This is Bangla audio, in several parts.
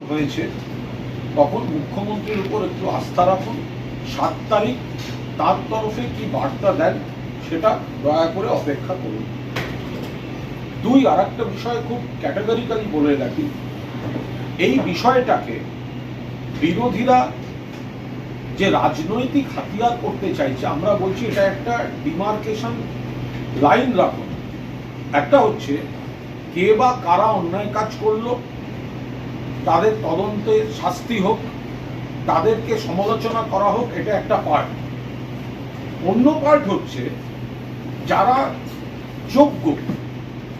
হয়েছে। তখন মুখ্যমন্ত্রীর উপর একটু আস্থা রাখুন, সাত তারিখ তার তরফে কি বার্তা দেন সেটা দয়া করে অপেক্ষা করুন। দুই আর একটা বিষয় খুব ক্যাটাগরিক্যালি বলে রাখি। এই বিষয়টাকে বিরোধীরা যে রাজনৈতিক হাতিয়ার করতে চাইছে, আমরা বলছি এটা একটা ডিমার্কেশন লাইন রাখুন। একটা হচ্ছে, কে বা কারা অন্যায় কাজ করল তাদের তদন্তের শাস্তি হোক, তাদেরকে সমালোচনা করা হোক, এটা একটা পার্ট অন্য পার্ট হচ্ছে, যারা যোগ্য,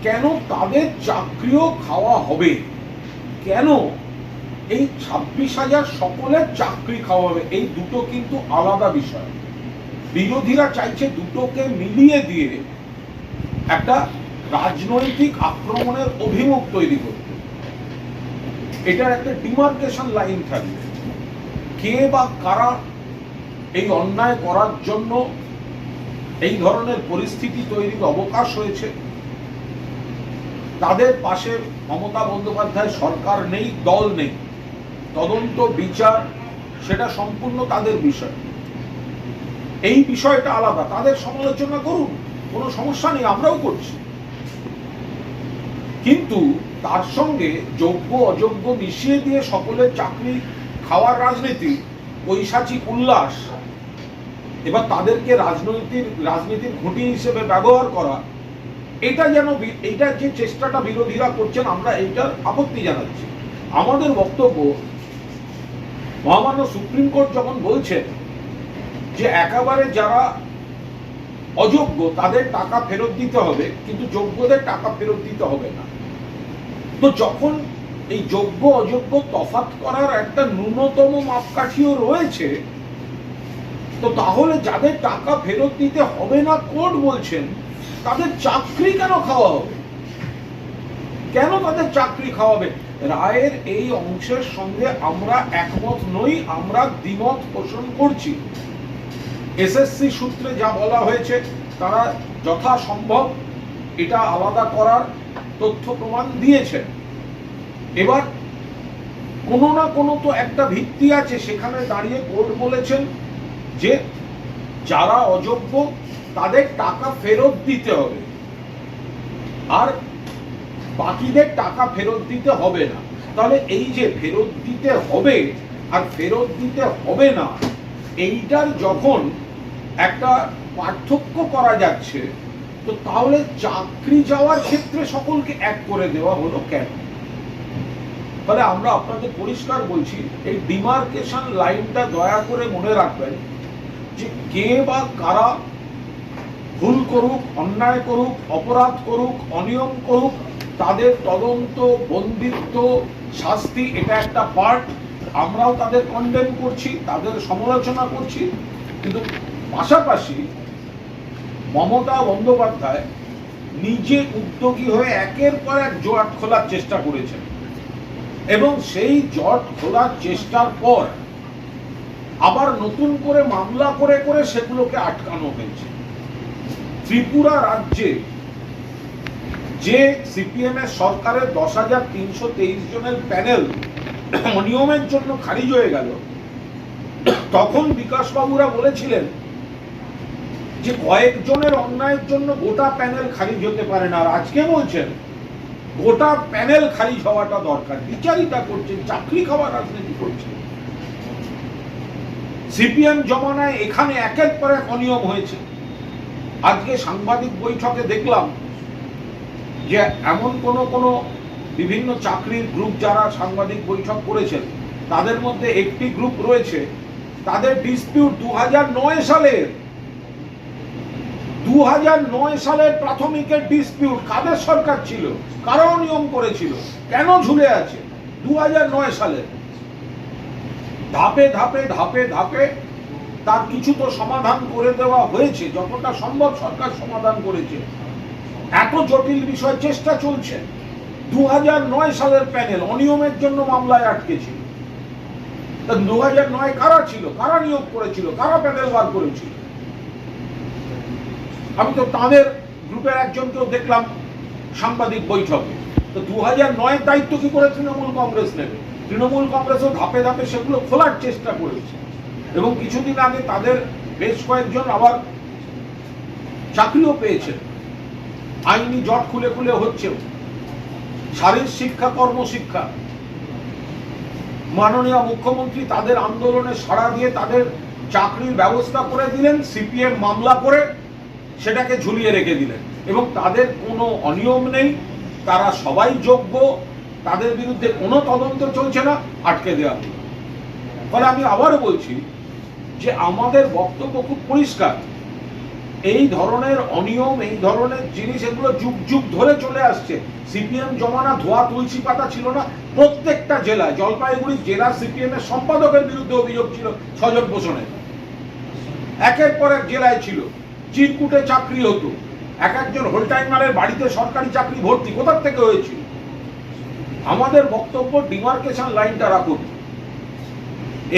কেন তাদের চাকরিও খাওয়া হবে? কেন এই ছাব্বিশ হাজার সকলের চাকরি খাওয়া হবে? এই দুটো কিন্তু আলাদা বিষয়। বিরোধীরা চাইছে দুটোকে মিলিয়ে দিয়ে একটা রাজনৈতিক আক্রমণের অভিমুখ তৈরি করতে। এটার একটা ডিমার্কেশন লাইন থাকবে। কে বা কারা এই অন্যায় করার জন্য এই ধরনের পরিস্থিতি তৈরির অবকাশ হয়েছে, তাদের পাশে মমতা বন্দ্যোপাধ্যায় সরকার নেই, দল নেই, তদন্ত, বিচার, সেটা সম্পূর্ণ তাদের বিষয়। এই বিষয়টা আলাদা, তাদের সমালোচনা করুন, কোনো সমস্যা নেই, আমরাও করছি। কিন্তু তার সঙ্গে যোগ্য অযোগ্য মিশিয়ে দিয়ে সকলের চাকরি খাওয়ার রাজনীতি, পৈশাচিক উল্লাস, এবার তাদেরকে রাজনৈতিক, রাজনীতির ঘুঁটি হিসেবে ব্যবহার করা, এটা যেন এইটার যে চেষ্টাটা বিরোধীরা করছেন, আমরা এইটার আপত্তি জানাচ্ছি। আমাদের বক্তব্য, মহামান্য সুপ্রিম কোর্ট যখন বলছেন যে একেবারে যারা অযোগ্য তাদের টাকা ফেরত দিতে হবে, কিন্তু যোগ্যদের টাকা ফেরত দিতে হবে না। তো যখন এই যোগ্য, অযোগ্য তফাৎ করার একটা ন্যূনতম মাপকাঠিও রয়েছে, তো তাহলে যাদের টাকা ফেরত দিতে হবে না, কোর্ট বলছেন, তাদের চাকরি কেন খাওয়া হবে? কেন তাদের চাকরি খাওয়াবে? রায়ের এই অংশের সঙ্গে আমরা একমত নই, আমরা দ্বিমত পোষণ করছি। এসএসসি সূত্রে যা বলা হয়েছে, তারা যথাসম্ভব এটা আলাদা করার তথ্য প্রমাণ দিয়েছেন। এবার কোনো না কোনো তো একটা ভিত্তি আছে, সেখানে দাঁড়িয়ে কোর্ট বলেছেন যে যারা অযোগ্য তাদের টাকা ফেরত দিতে হবে। আর বাকিদের টাকা ফেরত দিতে হবে না। তাহলে এই যে ফেরত দিতে হবে আর ফেরত দিতে হবে না, এইটার যখন একটা পার্থক্য করা যাচ্ছে, তো তাহলে চাকরি যাওয়ার ক্ষেত্রে সকলকে এক করে দেওয়া হলো কেন? ফলে আমরা আপনাদের পরিষ্কার বলছি, এই ডিমার্কেশন লাইনটা দয়া করে মনে রাখবেন যে কে বা কারা ভুল করুক, অন্যায় করুক, অপরাধ করুক, অনিয়ম করুক, তাদের তদন্ত, বন্দিত্ব, শাস্তি, এটা একটা পার্ট আমরাও তাদের কন্ডেম করছি, তাদের সমালোচনা করছি, কিন্তু পাশাপাশি মমতা বন্দ্যোপাধ্যায় নিজে উদ্যোগী হয়ে একের পর এক জোয়াট খোলার চেষ্টা করেছেন। এবং সেই জট খোলার চেষ্টার পর আবার নতুন করে মামলা করে করে সেগুলোকে আটকানো হয়েছে। ত্রিপুরা রাজ্যে যে সিপিএম এর সরকারের দশ হাজার তিনশো তেইশ জনের প্যানেল অনিয়মের জন্য খারিজ হয়ে গেল, তখন বিকাশ বাবুরা বলেছিলেন যে কয়েকজনের অন্যায়ের জন্য গোটা প্যানেল খারিজ হতে পারে না। আর আজকে বলছেন গোটা প্যানেল খারিজ হওয়াটা দরকার। বিচারিতা করছেন চাকরি খাওয়ার রাজনীতি করছেন সিপিএম জমানায় এখানে একের পর এক অনিয়ম হয়েছে। আজকে সাংবাদিক বৈঠকে দেখলাম যে এমন কোন কোন বিভিন্ন চাকরির গ্রুপ যারা সাংবাদিক বৈঠক করেছেন, তাদের মধ্যে একটি গ্রুপ রয়েছে। তাদের ডিসপিউট দু সালের দু সালের প্রাথমিকের ডিসপিউট কাদের সরকার ছিল? কারাও নিয়ম করেছিল? কেন ঝুলে আছে? দু সালের ধাপে ধাপে ধাপে ধাপে তার কিছু তো সমাধান করে দেওয়া হয়েছে, যতটা সম্ভব সরকার সমাধান করেছে। এত জটিল বিষয় চেষ্টা চলছে। দু হাজার নয় সালের প্যানেল অনিয়মের জন্য মামলায় আটকে ছিল। দু হাজার নয় কারা ছিল? কারা নিয়োগ করেছিল? কারা প্যানেল বার করেছিল? আমি তো তাদের গ্রুপের একজনকেও দেখলাম সাংবাদিক বৈঠকে। তো দু হাজার নয়ের দায়িত্ব কি করে তৃণমূল কংগ্রেস নেবে? তৃণমূল কংগ্রেসও ধাপে ধাপে সেগুলো খোলার চেষ্টা করেছে। এবং কিছুদিন আগে তাদের বেশ কয়েকজন আবার চাকরিও পেয়েছেন আইনি জট খুলে খুলে হচ্ছে শারীর শিক্ষা, কর্মশিক্ষা। মাননীয় মুখ্যমন্ত্রী তাদের আন্দোলনে সাড়া দিয়ে তাদের চাকরির ব্যবস্থা করে দিলেন, সিপিএম মামলা করে সেটাকে ঝুলিয়ে রেখে দিলেন। এবং তাদের কোনো অনিয়ম নেই, তারা সবাই যোগ্য, তাদের বিরুদ্ধে কোনো তদন্ত চলছে না, আটকে দেওয়া হলো। ফলে আমি আবারও বলছি যে আমাদের বক্তব্য খুব পরিষ্কার। এই ধরনের অনিয়ম, এই ধরনের জিনিস এগুলো যুগ যুগ ধরে চলে আসছে। সিপিএম জমানা ধোয়া তুলসী পাতা ছিল না, প্রত্যেকটা জেলায়, জলপাইগুড়ি জেলা সিপিএম এর সম্পাদকের বিরুদ্ধে অভিযোগ ছিল, স্বজন পোষণের। একের পর এক জেলায় ছিল। চিরকুটে চাকরি হতো। এক একজন হোলটাইমারের বাড়িতে সরকারি চাকরি ভর্তি কোথার থেকে হয়েছিল আমাদের বক্তব্য ডিমার্কেশন লাইনটা রাখুন।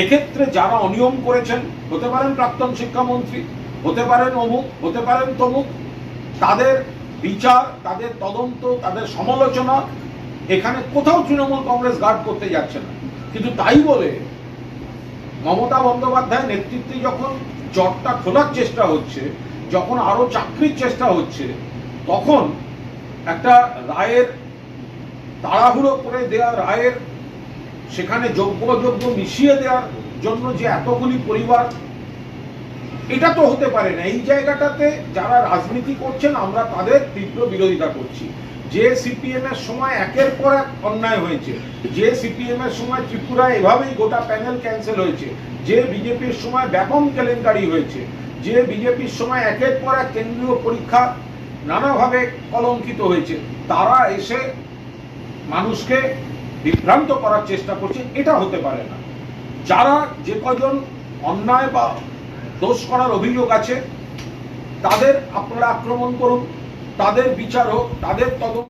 এক্ষেত্রে যারা অনিয়ম করেছেন, হতে পারেন প্রাক্তন শিক্ষামন্ত্রী, হতে পারেন অমুক, হতে পারেন তমুক, তাদের বিচার, তাদের তদন্ত, তাদের সমালোচনা, এখানে কোথাও তৃণমূল কংগ্রেস গার্ড করতে যাচ্ছে না। কিন্তু তাই বলে মমতা বন্দ্যোপাধ্যায় নেতৃত্বে যখন জটটা খোলার চেষ্টা হচ্ছে যখন আরও চাকরির চেষ্টা হচ্ছে, তখন একটা রায়ের তাড়াহুড়ো করে দেওয়া, রায়ের সেখানে যোগ্য অযোগ্য মিশিয়ে দেওয়ার জন্য যে এতগুলি পরিবার, এটা তো হতে পারে না। এই জায়গাটাতে যারা রাজনীতি করছেন, আমরা তাদের তীব্র বিরোধিতা করছি। যে সিপিএম এর সময় একের পর এক অন্যায় হয়েছে, যে সিপিএম এর সময় ত্রিপুরায় এভাবেই গোটা প্যানেল ক্যান্সেল হয়েছে, যে বিজেপির সময় ব্যাপক কেলেঙ্কারি হয়েছে যে বিজেপির সময় একের পর এক কেন্দ্রীয় পরীক্ষা নানাভাবে কলঙ্কিত হয়েছে, তারা এসে মানুষকে বিভ্রান্ত করার চেষ্টা করছে, এটা হতে পারে না। যারা যে কজন অন্যায় বা দোষ করার অভিযোগ আছে, তাদের আপনারা আক্রমণ করুন, তাদের বিচার হোক, তাদের তদন্ত